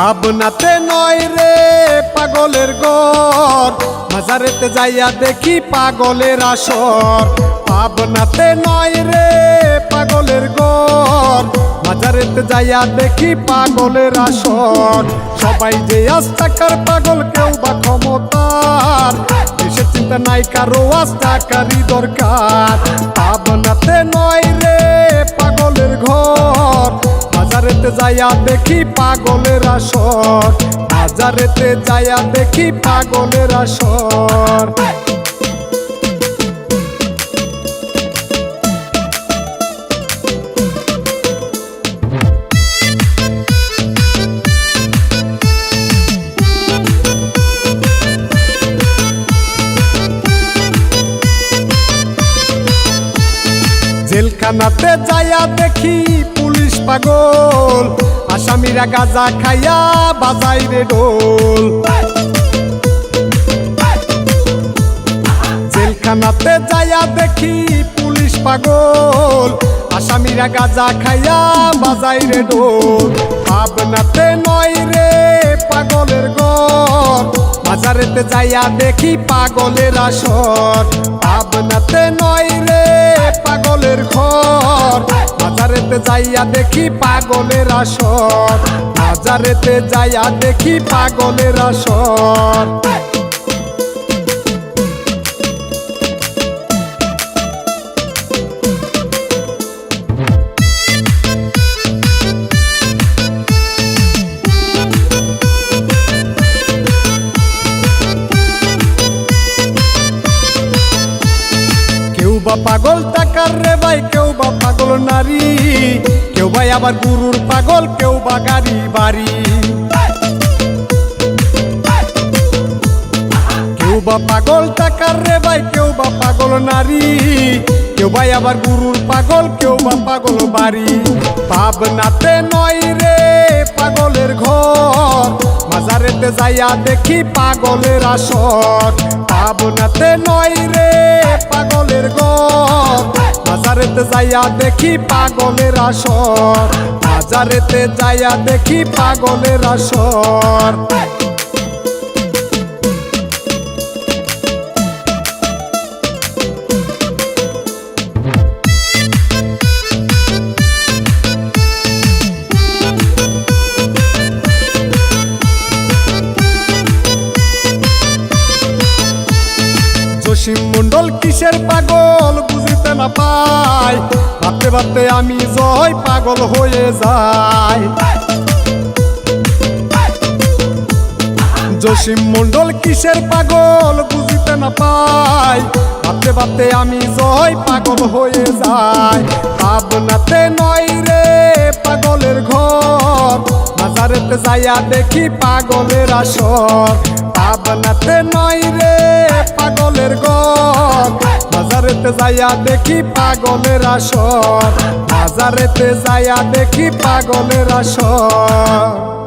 পাবনাতে নয় রে পাগলের গর মাজারেতে যাইয়া দেখি পাগলের আসর। পাবনাতে নয় রে পাগলের গর মাজারেতে যাইয়া দেখি পাগলের আসর। সবাই যে আস্তাকার পাগল, কেউ বা ক্ষমতার। দেশের চিন্তা নাই, কারও আস্তাকারই দরকার। পাবনাতে নয় রে যাইয়া দেখি পাগলের আসর। বাজারেতে যাইয়া দেখি পাগলের আসর। জেলখানাতে যাইয়া দেখি পুলিশ পাগল, আসামিরা গাজা খাইয়া বাজাই রে ডোল জেলখানাতে যাইয়া দেখি পুলিশ পাগল, আসামিরা গাজা খাইয়া বাজাই রে ডোল পাবনাতে নয় রে পাগলের গর, বাজারেতে যাইয়া দেখি পাগলের আসর। পাবনাতে নয় রে পাগলের ঘর বাজারেতে যাইয়া দেখি পাগলের আসর। বাজারেতে যাইয়া দেখি পাগলের আসর। বা পাগল টাকার রে ভাই, কেউ বা পাগল নারী, কেউ ভাই আবার গুরুর পাগল, কেউ বা গাড়ি বাড়ি। কেউ বা পাগল টাকার রে ভাই, কেউ বা পাগল নারী, কেউ ভাই আবার গুরুর পাগল, কেউ বা পাগল বাড়ি। পাবনাতে নয় রে পাগলের ঘর, মাজারেতে যাইয়া দেখি পাগলের আসর। পাবনাতে নয় রে পাগলের ঘর। বাজারেতে যাইয়া দেখি পাগলের আসর। বাজারেতে যাইয়া দেখি পাগলের আসর। জসিম মন্ডল কিসের পাগল বুঝিতে না পাই ভাবতে ভাবতে আমি জয় পাগল হয়ে যাই। জসিম মন্ডল কিসের পাগল বুঝিতে না পাই ভাবতে ভাবতে আমি জয় পাগল হয়ে যাই। পাবনাতে নয় রে পাগলের ঘর। মাজারেতে যাইয়া দেখি পাগলের আসর। যাইয়া দেখি পাগলের আসর। বাজারেতে যাইয়া দেখি পাগলের আসর।